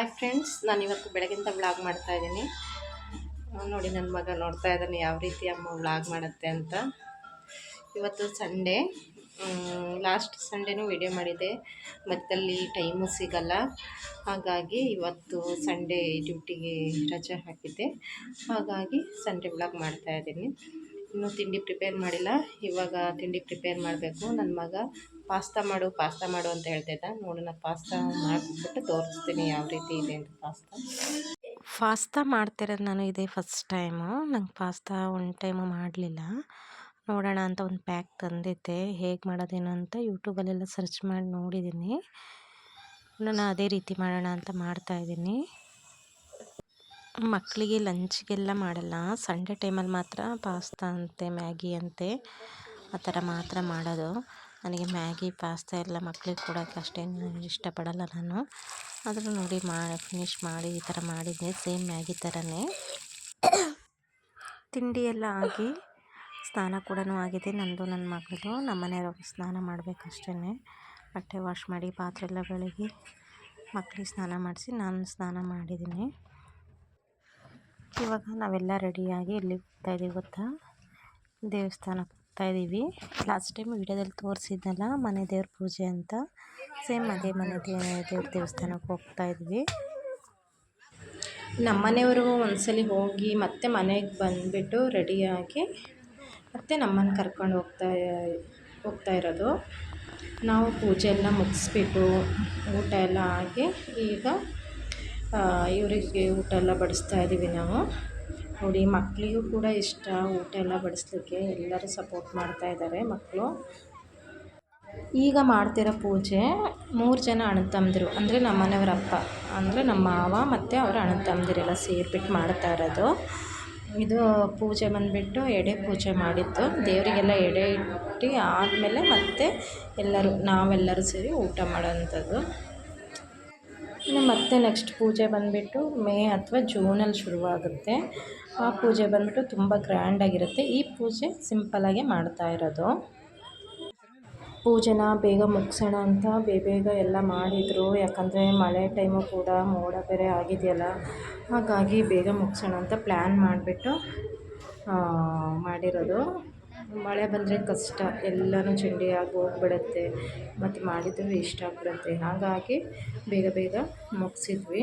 Hi friends ನಾನು ಇವತ್ತು ಬೆಳಗಿಂದ ವ್ಲಾಗ್ ಮಾಡ್ತಾ ಇದ್ದೀನಿ. ನೋಡಿ ನನ್ನ ಮಗ ನೋಡ್ತಾ ಇದ್ದಾನೆ, ಯಾವ ರೀತಿ ಅಮ್ಮ ವ್ಲಾಗ್ ಮಾಡುತ್ತೆ ಅಂತ. ಇವತ್ತು ಸಂಡೇ ಲಾಸ್ಟ್ ಸಂಡೇನೂ ವಿಡಿಯೋ ಮಾಡಿದ್ದೆ ಮತ್ತಲ್ಲಿ ಟೈಮು ಸಿಗಲ್ಲ. ಹಾಗಾಗಿ ಇವತ್ತು ಸಂಡೇ ಡ್ಯೂಟಿಗೆ ರಜೆ ಹಾಕಿದ್ದೆ. ಹಾಗಾಗಿ ಸಂಡೇ ವ್ಲಾಗ್ ಮಾಡ್ತಾ ಇದ್ದೀನಿ. ಇನ್ನೂ ತಿಂಡಿ ಪ್ರಿಪೇರ್ ಮಾಡಿಲ್ಲ. ಇವಾಗ ತಿಂಡಿ ಪ್ರಿಪೇರ್ ಮಾಡಬೇಕು. ನನ್ನ ಮಗ ಪಾಸ್ತಾ ಮಾಡು ಪಾಸ್ತಾ ಮಾಡು ಅಂತ ಹೇಳ್ತಿದ್ದ. ನೋಡೋಣ ಪಾಸ್ತಾ ಮಾಡಿಬಿಟ್ಟು ತೋರಿಸ್ತೀನಿ ಯಾವ ರೀತಿ ಇದೆ ಅಂತ ಪಾಸ್ತಾ. ಪಾಸ್ತಾ ಮಾಡ್ತಿರೋದು ನಾನು ಇದೇ ಫಸ್ಟ್ ಟೈಮು ನಂಗೆ ಪಾಸ್ತಾ ಒನ್ ಟೈಮು ಮಾಡಲಿಲ್ಲ. ನೋಡೋಣ ಅಂತ ಒಂದು ಪ್ಯಾಕ್ ತಂದಿದ್ದೆ. ಹೇಗೆ ಮಾಡೋದೇನು ಅಂತ ಯೂಟ್ಯೂಬಲ್ಲೆಲ್ಲ ಸರ್ಚ್ ಮಾಡಿ ನೋಡಿದ್ದೀನಿ ನಾನು ಅದೇ ರೀತಿ ಮಾಡೋಣ ಅಂತ ಮಾಡ್ತಾಯಿದ್ದೀನಿ ಮಕ್ಕಳಿಗೆ ಲಂಚ್ಗೆಲ್ಲ ಮಾಡಲ್ಲ. ಸಂಡೇ ಟೈಮಲ್ಲಿ ಮಾತ್ರ ಪಾಸ್ತಾ ಅಂತೆ, ಮ್ಯಾಗಿ ಅಂತೆ. ಆ ಥರ ಮಾತ್ರ ಮಾಡೋದು. ನನಗೆ ಮ್ಯಾಗಿ, ಪಾಸ್ತಾ ಎಲ್ಲ ಮಕ್ಳಿಗೆ ಕೊಡೋಕ್ಕೆ ಅಷ್ಟೇನು ಇಷ್ಟಪಡಲ್ಲ ನಾನು. ಆದರೂ ನೋಡಿ ಮಾಡಿ ಫಿನಿಶ್ ಮಾಡಿ ಈ ಥರ ಮಾಡಿದ್ದೆ. ಸೇಮ್ ಮ್ಯಾಗಿ ಥರನೇ. ತಿಂಡಿ ಎಲ್ಲ ಆಗಿ ಸ್ನಾನ ಕೂಡ ಆಗಿದೆ. ನಂದು, ನನ್ನ ಮಗಳದು ನಮ್ಮ ಮನೆಯವ್ರಿಗೆ ಸ್ನಾನ ಮಾಡಬೇಕಷ್ಟೇ ಬಟ್ಟೆ ವಾಶ್ ಮಾಡಿ, ಪಾತ್ರೆ ಎಲ್ಲ ಬೆಳಗಿ ಮಕ್ಕಳಿಗೆ ಸ್ನಾನ ಮಾಡಿಸಿ ನಾನು ಸ್ನಾನ ಮಾಡಿದ್ದೀನಿ. ಇವಾಗ ನಾವೆಲ್ಲ ರೆಡಿಯಾಗಿ ಎಲ್ಲಿ ಹೋಗ್ತಾ ಇದ್ದೀವಿ ಗೊತ್ತಾ? ದೇವಸ್ಥಾನಕ್ಕೆ ಹೋಗ್ತಾ ಇದ್ದೀವಿ. ಲಾಸ್ಟ್ ಟೈಮ್ ವಿಡಿಯೋದಲ್ಲಿ ತೋರಿಸಿದ್ನಲ್ಲ, ಮನೆ ದೇವ್ರ ಪೂಜೆ ಅಂತ. ಸೇಮ್ ಅದೇ ಮನೆ ದೇವ್ರ ದೇವಸ್ಥಾನಕ್ಕೆ ಹೋಗ್ತಾ ಇದ್ವಿ. ನಮ್ಮ ಮನೆಯವ್ರಿಗೂ ಒಂದ್ಸಲಿ ಹೋಗಿ ಮತ್ತೆ ಮನೆಗೆ ಬಂದುಬಿಟ್ಟು ರೆಡಿಯಾಗಿ ಮತ್ತೆ ನಮ್ಮನ್ನು ಕರ್ಕೊಂಡು ಹೋಗ್ತಾ ಹೋಗ್ತಾ ಇರೋದು. ನಾವು ಪೂಜೆ ಎಲ್ಲ ಮುಗಿಸ್ಬಿಟ್ಟು ಊಟ ಎಲ್ಲ ಆಗಿ ಈಗ ಇವರಿಗೆ ಊಟ ಎಲ್ಲ ಬಡಿಸ್ತಾ ಇದ್ದೀವಿ ನಾವು. ನೋಡಿ ಮಕ್ಕಳಿಗೂ ಕೂಡ ಇಷ್ಟ ಊಟ ಎಲ್ಲ ಬಡಿಸ್ಲಿಕ್ಕೆ. ಎಲ್ಲರೂ ಸಪೋರ್ಟ್ ಮಾಡ್ತಾ ಇದ್ದಾರೆ ಮಕ್ಕಳು. ಈಗ ಮಾಡ್ತಿರೋ ಪೂಜೆ ಮೂರು ಜನ ಅಣ್ಣ ತಮ್ಮದಿರು, ಅಂದರೆ ನಮ್ಮ ಮನೆಯವರ ಅಪ್ಪ, ಅಂದರೆ ನಮ್ಮ ಮಾವ ಮತ್ತು ಅವರ ಅಣ್ಣ ತಮ್ಮದಿರೆಲ್ಲ ಸೇರಿಬಿಟ್ಟು ಮಾಡ್ತಾ ಇರೋದು. ಇದು ಪೂಜೆ ಬಂದುಬಿಟ್ಟು ಎಡೆ ಪೂಜೆ ಮಾಡಿದ್ದು. ದೇವರಿಗೆಲ್ಲ ಎಡೆ ಇಟ್ಟು ಆದಮೇಲೆ ಮತ್ತೆ ಎಲ್ಲರೂ, ನಾವೆಲ್ಲರೂ ಸೇರಿ ಊಟ ಮಾಡೋವಂಥದ್ದು ಇನ್ನು ಮತ್ತೆ ನೆಕ್ಸ್ಟ್ ಪೂಜೆ ಬಂದುಬಿಟ್ಟು ಮೇ ಅಥವಾ ಜೂನಲ್ಲಿ ಶುರುವಾಗುತ್ತೆ. ಆ ಪೂಜೆ ಬಂದುಬಿಟ್ಟು ತುಂಬ ಗ್ರ್ಯಾಂಡಾಗಿರುತ್ತೆ. ಈ ಪೂಜೆ ಸಿಂಪಲಾಗೆ ಮಾಡ್ತಾ ಇರೋದು. ಪೂಜೆನ ಬೇಗ ಮುಗಿಸೋಣ ಅಂತ ಬೇಗ ಬೇಗ ಎಲ್ಲ ಮಾಡಿದರು. ಯಾಕಂದರೆ ಮಳೆ ಟೈಮು ಕೂಡ ಮೋಡ ಬೇರೆ ಆಗಿದೆಯಲ್ಲ, ಹಾಗಾಗಿ ಬೇಗ ಮುಗಿಸೋಣ ಅಂತ ಪ್ಲ್ಯಾನ್ ಮಾಡಿಬಿಟ್ಟು ಮಾಡಿರೋದು. ಮಳೆ ಬಂದರೆ ಕಷ್ಟ, ಎಲ್ಲನೂ ಚಂಡಿಯಾಗಿ ಹೋಗ್ಬಿಡತ್ತೆ. ಮತ್ತು ಮಾಡಿದ್ದು ಇಷ್ಟ ಆಗಿಬಿಡತ್ತೆ. ಹಾಗಾಗಿ ಬೇಗ ಬೇಗ ಮುಗಿಸಿದ್ವಿ.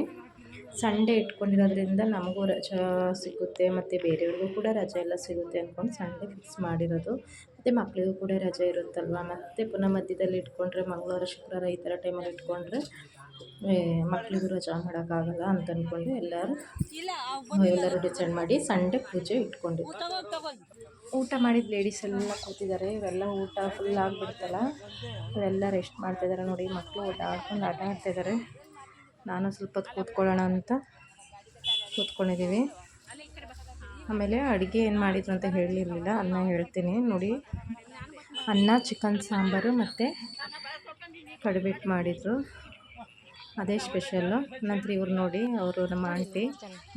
ಸಂಡೇ ಇಟ್ಕೊಂಡಿರೋದ್ರಿಂದ ನಮಗೂ ರಜಾ ಸಿಗುತ್ತೆ, ಮತ್ತು ಬೇರೆಯವ್ರಿಗೂ ಕೂಡ ರಜೆ ಎಲ್ಲ ಸಿಗುತ್ತೆ ಅಂದ್ಕೊಂಡು ಸಂಡೆ ಫಿಕ್ಸ್ ಮಾಡಿರೋದು. ಮತ್ತು ಮಕ್ಕಳಿಗೂ ಕೂಡ ರಜೆ ಇರುತ್ತಲ್ವ? ಮತ್ತು ಪುನಃ ಮಧ್ಯದಲ್ಲಿ ಇಟ್ಕೊಂಡ್ರೆ, ಮಂಗಳವಾರ, ಶುಕ್ರವಾರ ಈ ಥರ ಟೈಮಲ್ಲಿ ಇಟ್ಕೊಂಡ್ರೆ ಮಕ್ಕಳಿಗೂ ರಜಾ ಮಾಡೋಕ್ಕಾಗಲ್ಲ ಅಂತ ಅಂದ್ಕೊಂಡು ಎಲ್ಲರೂ ಎಲ್ಲರೂ ಡಿಸೈಡ್ ಮಾಡಿ ಸಂಡೆ ಪೂಜೆ ಇಟ್ಕೊಂಡಿದ್ದು ಊಟ ಮಾಡಿದ ಲೇಡೀಸ್ ಎಲ್ಲ ಕೂತಿದ್ದಾರೆ. ಇವರೆಲ್ಲ ಊಟ ಫುಲ್ ಆಗಿಬಿಡ್ತಲ್ಲ ಇವರೆಲ್ಲ ರೆಸ್ಟ್ ಮಾಡ್ತಾಯಿದ್ದಾರೆ ನೋಡಿ. ಮಕ್ಕಳು ಊಟ ಆಡ್ಕೊಂಡು ಆಟ ಆಡ್ತಾಯಿದ್ದಾರೆ ನಾನು ಸ್ವಲ್ಪ ಹೊತ್ತು ಕೂತ್ಕೊಳ್ಳೋಣ ಅಂತ ಕೂತ್ಕೊಂಡಿದ್ದೀವಿ. ಆಮೇಲೆ ಅಡುಗೆ ಏನು ಮಾಡಿದ್ರು ಅಂತ ಹೇಳಿರಲಿಲ್ಲ. ಅನ್ನ ಹೇಳ್ತೀನಿ. ನೋಡಿ, ಅನ್ನ ಚಿಕನ್ ಸಾಂಬಾರು ಮತ್ತು ಕಡುಬಿಟ್ಟು ಮಾಡಿದರು. ಅದೇ ಸ್ಪೆಷಲ್ಲು. ನಂತರ ಇವ್ರು ನೋಡಿ, ಅವರು ನಮ್ಮ ಆಂಟಿ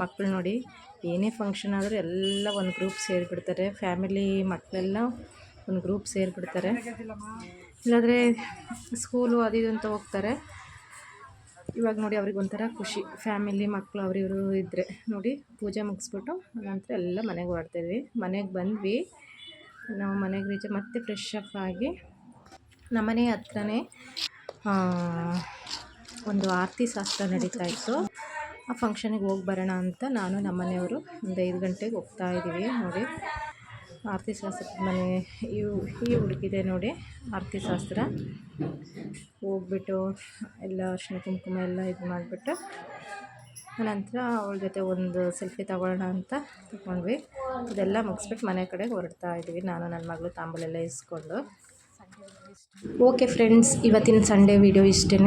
ಮಕ್ಕಳು ನೋಡಿ, ಏನೇ ಫಂಕ್ಷನ್ ಆದರೂ ಎಲ್ಲ ಒಂದು ಗ್ರೂಪ್ ಸೇರಿಬಿಡ್ತಾರೆ. ಫ್ಯಾಮಿಲಿ ಮಕ್ಕಳೆಲ್ಲ ಒಂದು ಗ್ರೂಪ್ ಸೇರಿಬಿಡ್ತಾರೆ. ಇಲ್ಲಾದರೆ ಸ್ಕೂಲು ಅದು ಇದು ಅಂತ ಹೋಗ್ತಾರೆ. ಇವಾಗ ನೋಡಿ ಅವ್ರಿಗೆ ಒಂಥರ ಖುಷಿ. ಫ್ಯಾಮಿಲಿ ಮಕ್ಕಳು ಅವರಿವರು ಇದ್ದರೆ ನೋಡಿ ಪೂಜೆ ಮುಗಿಸ್ಬಿಟ್ಟು ನಂತರ ಎಲ್ಲ ಮನೆಗೆ ಹೊರಡ್ತಾಯಿದ್ವಿ ಮನೆಗೆ ಬಂದ್ವಿ. ನಾವು ಮನೆಗೆ ರೀಚ್ ಮತ್ತೆ ಫ್ರೆಶ್ ಅಪ್ ಆಗಿ ನಮ್ಮನೆ ಹತ್ರನೇ ಒಂದು ಆರತಿ ಶಾಸ್ತ್ರ ನಡೀತಾ ಇತ್ತು. ಆ ಫಂಕ್ಷನಿಗೆ ಹೋಗಿ ಬರೋಣ ಅಂತ ನಾನು ನಮ್ಮ ಮನೆಯವರು ಒಂದು ಐದು ಗಂಟೆಗೆ ಹೋಗ್ತಾ ಇದ್ದೀವಿ ನೋಡಿ. ಆರತಿ ಶಾಸ್ತ್ರದ ಮನೆ ಇವು ಈ ಹುಡುಗಿದೆ ನೋಡಿ, ಆರತಿ ಶಾಸ್ತ್ರ. ಹೋಗ್ಬಿಟ್ಟು ಎಲ್ಲ ಅರ್ಶಿನ ಕುಂಕುಮ ಎಲ್ಲ ಇದು ಮಾಡಿಬಿಟ್ಟು ನಂತರ ಅವಳ ಜೊತೆ ಒಂದು ಸೆಲ್ಫಿ ತಗೊಳ್ಳೋಣ ಅಂತ ತಗೊಂಡ್ವಿ. ಇದೆಲ್ಲ ಮುಗಿಸ್ಬಿಟ್ಟು ಮನೆ ಕಡೆ ಹೊರಡ್ತಾ ಇದ್ದೀವಿ. ನಾನು, ನನ್ನ ಮಗಳು ತಾಂಬೂಲೆಲ್ಲ ಇಸ್ಕೊಂಡು. ಓಕೆ ಫ್ರೆಂಡ್ಸ್, ಇವತ್ತಿನ ಸಂಡೇ ವಿಡಿಯೋ ಇಷ್ಟೇ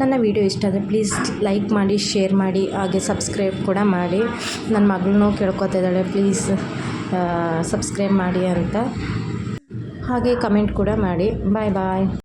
ನನ್ನ ವಿಡಿಯೋ ಇಷ್ಟ ಆದರೆ ಪ್ಲೀಸ್ ಲೈಕ್ ಮಾಡಿ ಶೇರ್ ಮಾಡಿ, ಹಾಗೆ ಸಬ್ಸ್ಕ್ರೈಬ್ ಕೂಡ ಮಾಡಿ. ನನ್ನ ಮಗಳನ್ನೂ ಕೇಳ್ಕೊತಾ ಇದ್ದಾಳೆ ಪ್ಲೀಸ್ ಸಬ್ಸ್ಕ್ರೈಬ್ ಮಾಡಿ ಅಂತ. ಹಾಗೆ ಕಮೆಂಟ್ ಕೂಡ ಮಾಡಿ. ಬಾಯ್ ಬಾಯ್